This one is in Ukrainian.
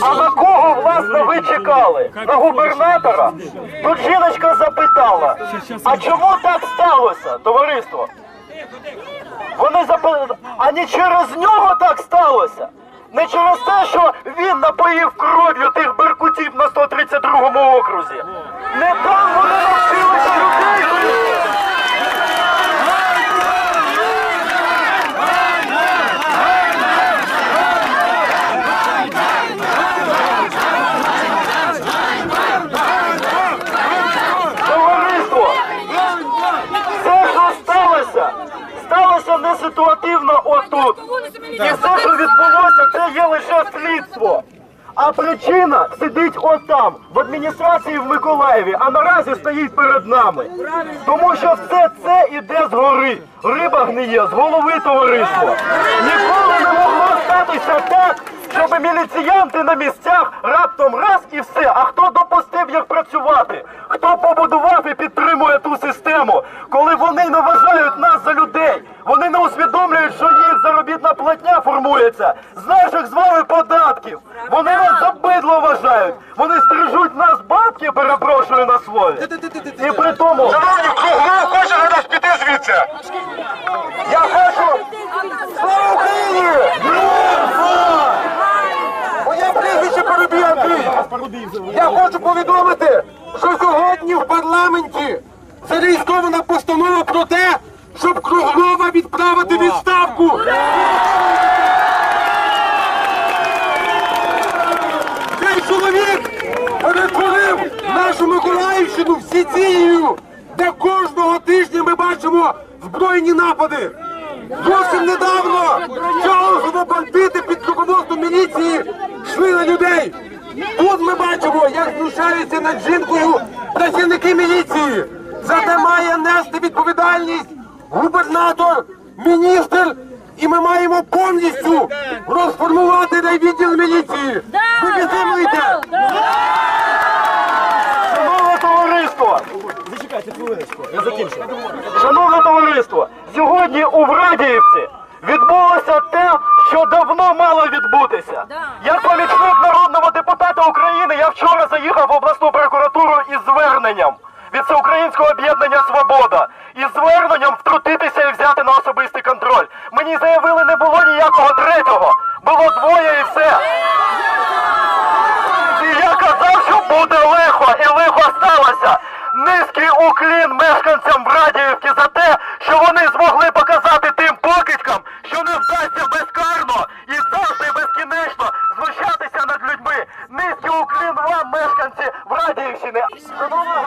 А на кого, власне, ви чекали? На губернатора? Тут жіночка запитала, а чому так сталося, товариство? Вони запитали, а не через нього так сталося? Не через те, що він напоїв кров'ю тих беркутів на 132 окрузі. Не там вони навчилися людей. бити. Товариство! Все, що сталося, сталося не ситуативно отут. І все, що відбулося, це є лише слідство. А причина сидить отам, в адміністрації в Миколаєві, а наразі стоїть перед нами. Тому що все це іде згори. Риба гниє з голови товариства. Ніколи не могло статися так, щоб міліціянти на місцях раптом раз і все. А хто допустив їх працювати? Хто побудував і підтримує ту систему, коли вони не вважають нас за людей? Вони не усвідомлюють, що їх заробітна платня формується з наших з вами податків. Вони нас за бидло вважають. Вони стрижуть нас бабки, перепрошую на слові. І при тому. Шановні, кругом хоче на нас піти звідси. Я хочу. Слава Україні! Моє прізвище Парубій Андрій. Я хочу повідомити, що сьогодні в парламенті зареєстрована постанова про те, щоб Круглова відправити відставку. Миколаївщину в Сицилію, де кожного тижня ми бачимо збройні напади. Зовсім недавно чого бандити під руководством міліції йшли на людей. Тут ми бачимо, як знущаються над жінкою працівники міліції. Зате має нести відповідальність губернатор, міністр, і ми маємо повністю розформувати райвідділ міліції. Ви підтримуєте? Шановне товариство! Зачекайте закінчу. Шановне товариство, сьогодні у Врадіївці відбулося те, що давно мало відбутися. Як помічник народного депутата України, я вчора заїхав в обласну прокуратуру із зверненням від Всеукраїнського об'єднання Свобода із зверненням втрутитися і взяти на особистий контроль. Мені заявили, не було ніякого третього. Було двоє